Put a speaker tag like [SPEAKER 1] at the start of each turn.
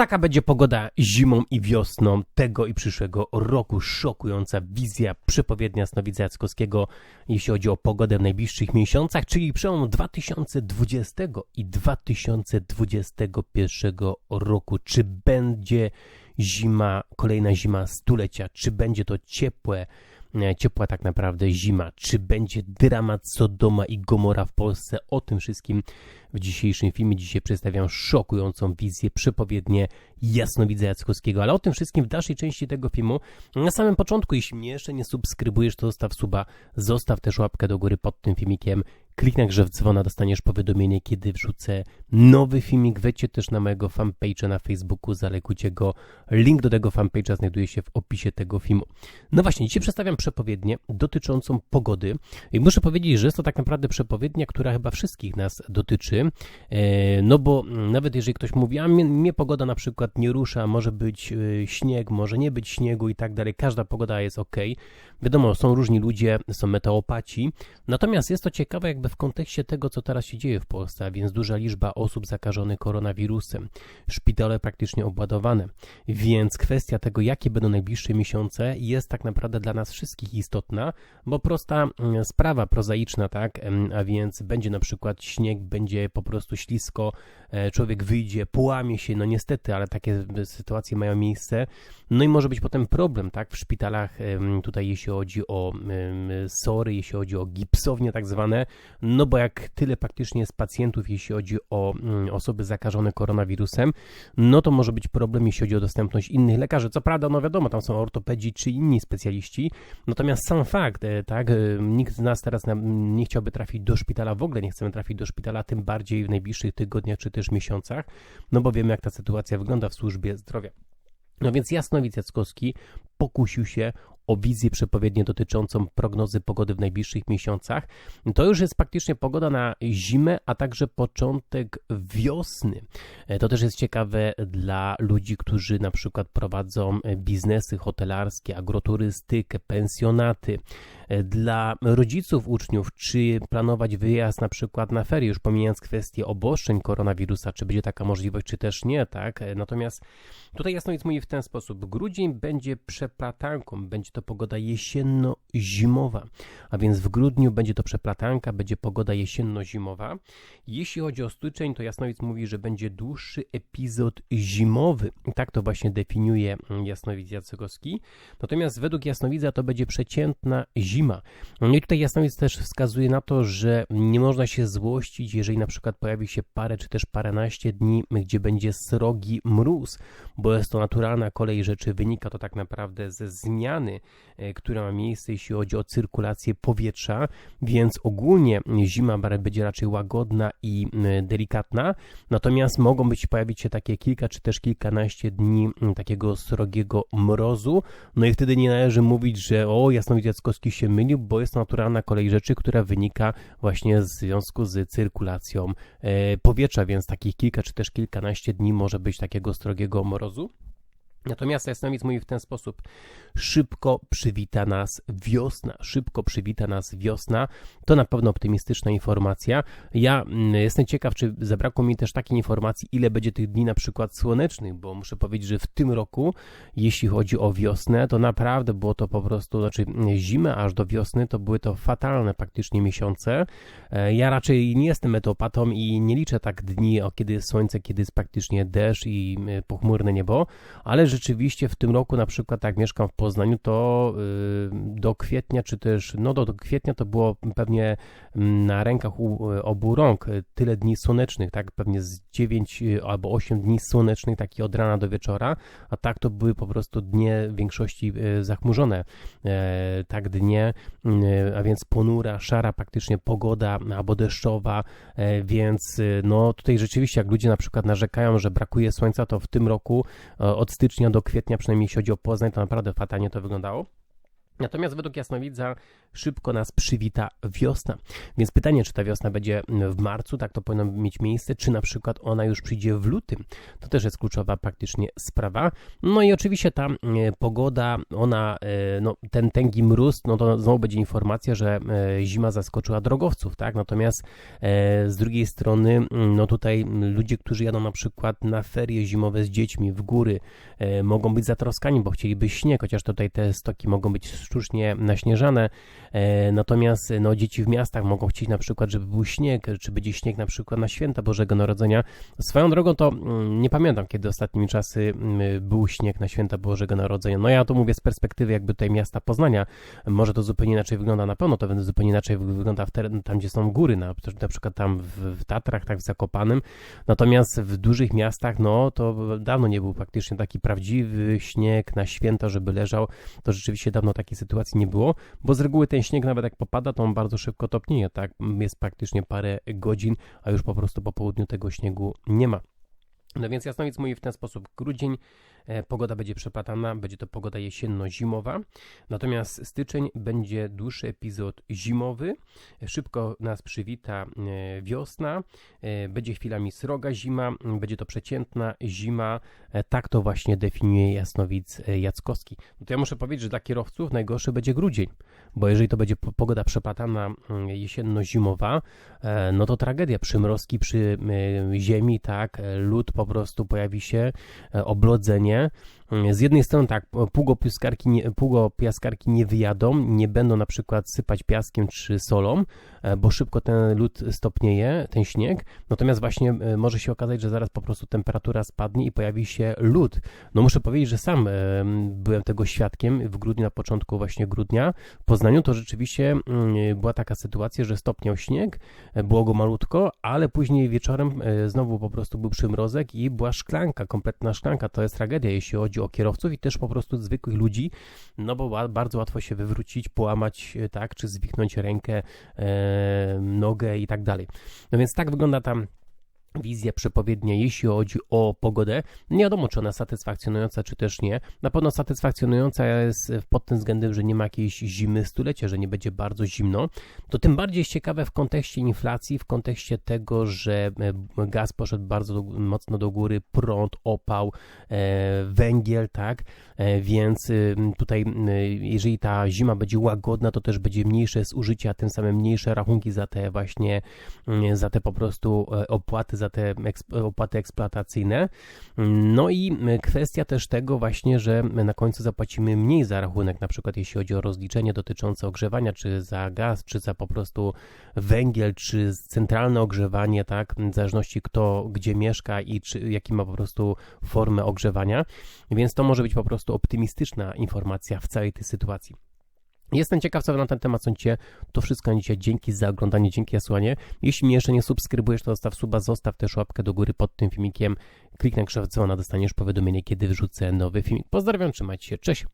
[SPEAKER 1] Taka będzie pogoda zimą i wiosną tego i przyszłego roku. Szokująca wizja przepowiednia Snowidza Jackowskiego, jeśli chodzi o pogodę w najbliższych miesiącach, czyli przełom 2020 i 2021 roku. Czy będzie zima, kolejna zima stulecia? Czy będzie to ciepłe? E, ciepła tak naprawdę zima. Czy będzie dramat Sodoma i Gomora w Polsce? O tym wszystkim w dzisiejszym filmie. Dzisiaj przedstawiam szokującą wizję, przepowiednie jasnowidza Jackowskiego, ale o tym wszystkim w dalszej części tego filmu. Na samym początku, jeśli mnie jeszcze nie subskrybujesz, to zostaw suba, zostaw też łapkę do góry pod tym filmikiem. Kliknij grzew dzwona, dostaniesz powiadomienie, kiedy wrzucę nowy filmik. Wejdźcie też na mojego fanpage'a na Facebooku, zalekujcie go. Link do tego fanpage'a znajduje się w opisie tego filmu. No właśnie, dzisiaj przedstawiam przepowiednię dotyczącą pogody. I muszę powiedzieć, że jest to tak naprawdę przepowiednia, która chyba wszystkich nas dotyczy. E, no bo nawet jeżeli ktoś mówi, a mnie, mnie pogoda na przykład nie rusza, może być e, śnieg, może nie być śniegu i tak dalej, każda pogoda jest ok. Wiadomo, są różni ludzie, są meteopaci. Natomiast jest to ciekawe jakby w kontekście tego, co teraz się dzieje w Polsce, a więc duża liczba osób zakażonych koronawirusem, szpitale praktycznie obładowane. Więc kwestia tego, jakie będą najbliższe miesiące, jest tak naprawdę dla nas wszystkich istotna, bo prosta mm, sprawa prozaiczna, tak, a więc będzie na przykład śnieg, będzie po prostu ślisko, e, człowiek wyjdzie, połamie się, no niestety, ale takie sytuacje mają miejsce. No i może być potem problem, tak, w szpitalach, tutaj jeśli chodzi o sory, jeśli chodzi o gipsownie tak zwane, no bo jak tyle praktycznie jest pacjentów, jeśli chodzi o mm, osoby zakażone koronawirusem, no to może być problem, jeśli chodzi o dostępność innych lekarzy. Co prawda, no wiadomo, tam są ortopedzi czy inni specjaliści, natomiast sam fakt, e, tak, e, nikt z nas teraz nie chciałby trafić do szpitala, w ogóle nie chcemy trafić do szpitala, tym bardziej w najbliższych tygodniach czy też miesiącach, no bo wiemy, jak ta sytuacja wygląda w służbie zdrowia. No więc Jasnowic Jackowski pokusił się o wizję przepowiednię dotyczącą prognozy pogody w najbliższych miesiącach. To już jest praktycznie pogoda na zimę, a także początek wiosny. To też jest ciekawe dla ludzi, którzy na przykład prowadzą biznesy hotelarskie, agroturystykę, pensjonaty. Dla rodziców uczniów, czy planować wyjazd na przykład na ferie, już pomijając kwestię obostrzeń koronawirusa, czy będzie taka możliwość, czy też nie, tak? Natomiast tutaj jasnowic mówi w ten sposób. Grudzień będzie przeplatanką, będzie to pogoda jesienno-zimowa, a więc w grudniu będzie to przeplatanka, będzie pogoda jesienno-zimowa. Jeśli chodzi o styczeń, to Jasnowic mówi, że będzie dłuższy epizod zimowy. Tak to właśnie definiuje Jasnowic Jacegowski. Natomiast według Jasnowidza to będzie przeciętna zima. No i tutaj Jasnowic też wskazuje na to, że nie można się złościć, jeżeli na przykład pojawi się parę czy też paręnaście dni, gdzie będzie srogi mróz, bo jest to naturalna kolej rzeczy, wynika to tak naprawdę ze zmiany E, która ma miejsce, jeśli chodzi o cyrkulację powietrza, więc ogólnie zima będzie raczej łagodna i delikatna, natomiast mogą być pojawić się takie kilka czy też kilkanaście dni takiego srogiego mrozu, no i wtedy nie należy mówić, że o, Jasnowidz Jackowski się mylił, bo jest naturalna kolej rzeczy, która wynika właśnie z związku z cyrkulacją e, powietrza, więc takich kilka czy też kilkanaście dni może być takiego srogiego mrozu. Natomiast jasnowic mówi w ten sposób: szybko przywita nas wiosna, szybko przywita nas wiosna. To na pewno optymistyczna informacja. Ja mm, jestem ciekaw, czy zabrakło mi też takiej informacji, ile będzie tych dni na przykład słonecznych, bo muszę powiedzieć, że w tym roku, jeśli chodzi o wiosnę, to naprawdę było to po prostu, znaczy zimę aż do wiosny, to były to fatalne praktycznie miesiące. E, ja raczej nie jestem metopatą i nie liczę tak dni, o kiedy jest słońce, kiedy jest praktycznie deszcz i e, pochmurne niebo, ale rzeczywiście w tym roku, na przykład, jak mieszkam w Poznaniu, to y, do kwietnia, czy też no do, do kwietnia to było pewnie mm, na rękach u, obu rąk tyle dni słonecznych, tak? Pewnie z 9 y, albo 8 dni słonecznych, taki od rana do wieczora, a tak to były po prostu dnie w większości y, zachmurzone. E, tak dnie, a więc ponura, szara praktycznie pogoda albo deszczowa, e, więc no tutaj rzeczywiście jak ludzie na przykład narzekają, że brakuje słońca, to w tym roku od stycznia do kwietnia, przynajmniej jeśli chodzi o Poznań, to naprawdę fatalnie to wyglądało. Natomiast według jasnowidza szybko nas przywita wiosna. Więc pytanie, czy ta wiosna będzie w marcu, tak to powinno mieć miejsce, czy na przykład ona już przyjdzie w lutym. To też jest kluczowa praktycznie sprawa. No i oczywiście ta e, pogoda, ona, e, no, ten tęgi mróz, no to znowu będzie informacja, że e, zima zaskoczyła drogowców, tak? Natomiast z drugiej strony, no tutaj ludzie, którzy jadą na przykład na ferie zimowe z dziećmi w góry, mogą być zatroskani, bo chcieliby śnieg, chociaż tutaj te stoki mogą być sztucznie naśnieżane, e, natomiast no, dzieci w miastach mogą chcieć na przykład, żeby był śnieg, czy będzie śnieg na przykład na święta Bożego Narodzenia. Swoją drogą to mm, nie pamiętam, kiedy ostatnimi czasy mm, był śnieg na święta Bożego Narodzenia. No ja to mówię z perspektywy jakby tutaj miasta Poznania. Może to zupełnie inaczej wygląda, na pewno to zupełnie inaczej wygląda w teren, tam, gdzie są góry, na, na przykład tam w, w Tatrach, tak w Zakopanym. Natomiast w dużych miastach, no to dawno nie był praktycznie taki prawdziwy śnieg na święta, żeby leżał. To rzeczywiście dawno taki sytuacji nie było, bo z reguły ten śnieg nawet jak popada, to on bardzo szybko topnieje, tak? Jest praktycznie parę godzin, a już po prostu po południu tego śniegu nie ma. No więc Jasnowic mówi w ten sposób, grudzień pogoda będzie przeplatana, będzie to pogoda jesienno-zimowa. Natomiast styczeń będzie dłuższy epizod zimowy. Szybko nas przywita e, wiosna. E, będzie chwilami sroga zima, będzie to przeciętna zima. Tak to właśnie definiuje Jasnowic Jackowski. No to ja muszę powiedzieć, że dla kierowców najgorszy będzie grudzień, bo jeżeli to będzie pogoda przeplatana jesienno-zimowa, no to tragedia. Przymrozki przy ziemi, tak, lód po prostu pojawi się, oblodzenie, there z jednej strony tak, pługopiaskarki nie, pługopiaskarki nie wyjadą, nie będą na przykład sypać piaskiem czy solą, e, bo szybko ten lód stopnieje, ten śnieg, natomiast właśnie e, może się okazać, że zaraz po prostu temperatura spadnie i pojawi się lód. No muszę powiedzieć, że sam e, byłem tego świadkiem w grudniu, na początku właśnie grudnia. W Poznaniu, to rzeczywiście mm, była taka sytuacja, że stopniał śnieg, było go malutko, ale później wieczorem znowu po prostu był przymrozek i była szklanka, kompletna szklanka, to jest tragedia, jeśli chodzi o kierowców i też po prostu zwykłych ludzi, no bo bardzo łatwo się wywrócić, połamać, e, tak, czy zwichnąć rękę, e, nogę i tak dalej. No więc tak wygląda tam wizja przepowiednia, jeśli chodzi o pogodę. Nie wiadomo, czy ona satysfakcjonująca, czy też nie. Na pewno satysfakcjonująca jest pod tym względem, że nie ma jakiejś zimy stulecia, że nie będzie bardzo zimno. To tym bardziej jest ciekawe w kontekście inflacji, w kontekście tego, że e, gaz poszedł bardzo mocno do góry, prąd, opał, e, węgiel, tak? E, więc tutaj, jeżeli ta zima będzie łagodna, to też będzie mniejsze zużycie, a tym samym mniejsze rachunki za te właśnie, za te po prostu opłaty za te opłaty eksploatacyjne. No i kwestia też tego właśnie, że na końcu zapłacimy mniej za rachunek, na przykład jeśli chodzi o rozliczenie dotyczące ogrzewania, czy za gaz, czy za po prostu węgiel, czy centralne ogrzewanie, tak, w zależności kto gdzie mieszka i czy, jaki ma po prostu formę ogrzewania. Więc to może być po prostu optymistyczna informacja w całej tej sytuacji. Jestem ciekaw, co na ten temat sądzicie. To wszystko na dzisiaj. Dzięki za oglądanie, dzięki za słuchanie. Jeśli mnie jeszcze nie subskrybujesz, to zostaw suba, zostaw też łapkę do góry pod tym filmikiem. Kliknij na krzew dzwona, dostaniesz powiadomienie, kiedy wrzucę nowy filmik. Pozdrawiam, trzymajcie się, cześć!